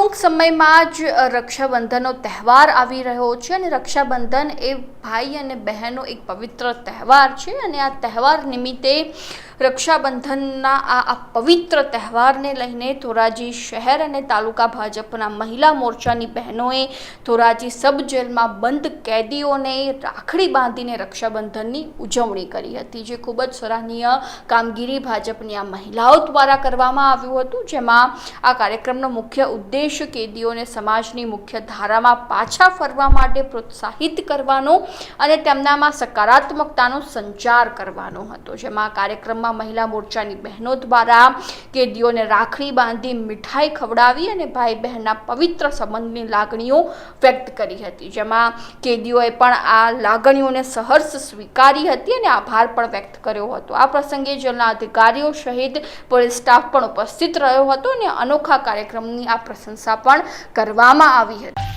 ટૂંક સમયમાં જ રક્ષાબંધનનો તહેવાર આવી રહ્યો છે અને રક્ષાબંધન એ ભાઈ અને બહેનનો એક પવિત્ર તહેવાર છે અને આ તહેવાર નિમિત્તે રક્ષાબંધનના આ પવિત્ર તહેવારને લઈને ધોરાજી શહેર અને તાલુકા ભાજપના મહિલા મોરચાની બહેનોએ ધોરાજી સબ જેલમાં બંધ કેદીઓને રાખડી બાંધીને રક્ષાબંધનની ઉજવણી કરી હતી, જે ખૂબ જ સરાહનીય કામગીરી ભાજપની આ મહિલાઓ દ્વારા કરવામાં આવ્યું હતું, જેમાં આ કાર્યક્રમનો મુખ્ય ઉદ્દેશ કેદીઓને સમાજની મુખ્ય ધારામાં પાછા ફરવા માટે પ્રોત્સાહિત કરવાનો અને તેમનામાં સકારાત્મકતાનો સંચાર કરવાનો હતો, જેમાં આ કાર્યક્રમમાં મહિલા મોરચાની બહેનો દ્વારા કેદીઓને રાખડી બાંધી મીઠાઈ ખવડાવી અને ભાઈ બહેનના પવિત્ર સંબંધની લાગણીઓ વ્યક્ત કરી હતી. જેમાં કેદીઓએ પણ આ લાગણીઓને સહર્ષ સ્વીકારી હતી અને આભાર પણ વ્યક્ત કર્યો હતો. આ પ્રસંગે જેલના અધિકારીઓ સહિત પોલીસ સ્ટાફ પણ ઉપસ્થિત રહ્યો હતો અને અનોખા કાર્યક્રમની આ પ્રશંસા પણ કરવામાં આવી હતી.